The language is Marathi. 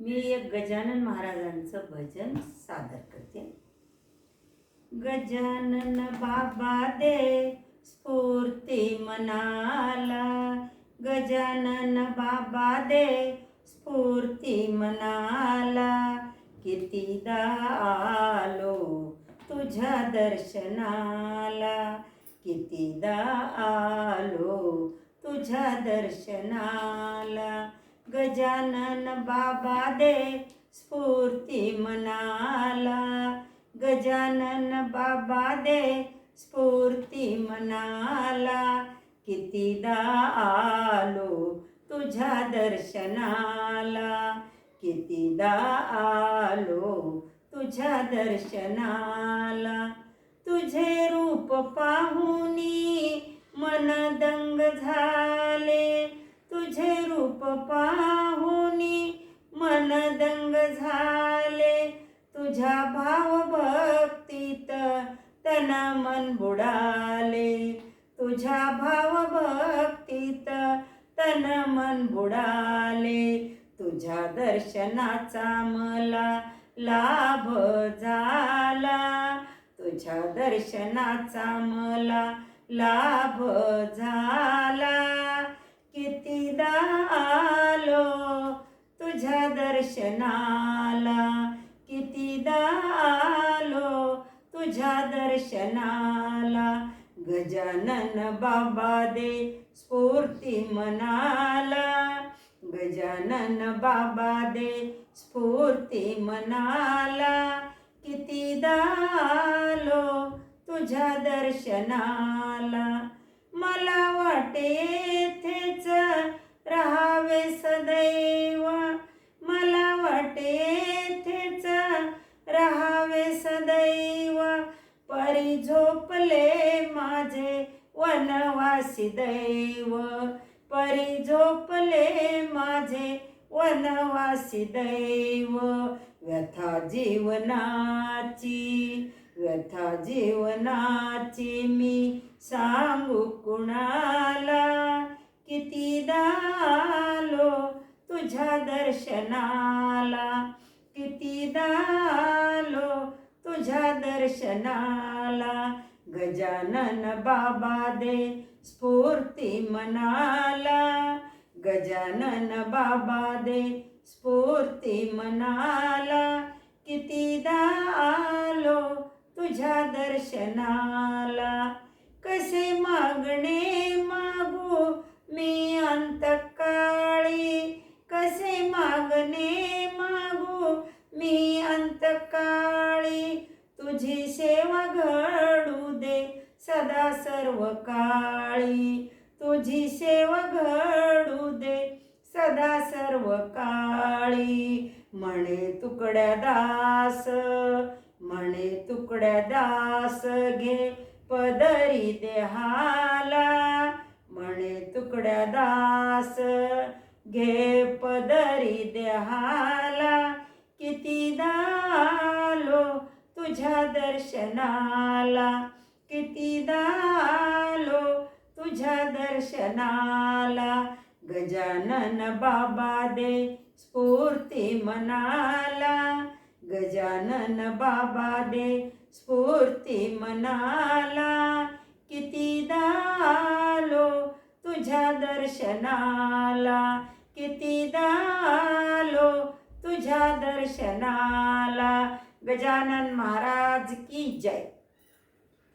मी एक गजानन महाराजांचं भजन सादर करते. गजानन बाबा दे स्फूर्ती मनाला. गजानन बाबा दे स्फूर्ती मनाला. कितीदा आलो तुझ्या दर्शनाला. कितीदा आलो तुझ्या दर्शनाला. गजानन बाबा दे स्फूर्ती मनाला. गजानन बाबा दे स्फूर्ती मनाला. कितीदा आलो तुझ्या दर्शनाला. कितीदा आलो तुझ्या दर्शनाला. तुझे रूप पाहुनी मन दंग झाला. पाहुनी मन दंग झाले. तुझ्या भाव भक्तीत तन मन बुडाले. तुझ्या भाव भक्तीत तन मन बुडाले. तुझ्या दर्शनाचा मला लाभ झाला. तुझ्या दर्शनाचा मला लाभ दर्शनाला कितीदा आलो तुझ्या दर्शनाला. गजानन बाबा दे स्फूर्ती मनाला. गजानन बाबा दे स्फूर्ती मनाला. कितीदा आलो तुझ्या दर्शनाला. मला वाटे परी झोपले माझे वनवासी दैव. परी झोपले माझे वनवासी दैव. व्यथा जीवनाची व्यथा जीवनाची मी सांगू कुणाला? किती दालो तुझ्या दर्शनाला? किती दा तुझ्या दर्शनाला गजानन बाबा दे. स्फूर्ती मनाला गजानन बाबा दे. स्फूर्ती मनाला कितीदा आलो तुझ्या दर्शनाला. कसे मागणे मागू मी अंत सेवा घडू दे सदा सर्व काळी. तुझी सेवा घडू दे सदा सर्व काळी. म्हणे तुकड्या दास म्हणे तुकड्या दास घे पदरी देहाला. म्हणे तुकड्या दास घे पदरी देहाला. किती दालो तुझ्या दर्शनाला कितीदा आलो तुझ्या दर्शनाला. गजानन बाबा दे स्फूर्ती मनाला. गजानन बाबा दे स्फूर्ती मनाला. कितीदा आलो तुझ्या दर्शनाला. कितीदा आलो तुझ्या दर्शनाला. ગજાનન મહારાજ કી જય?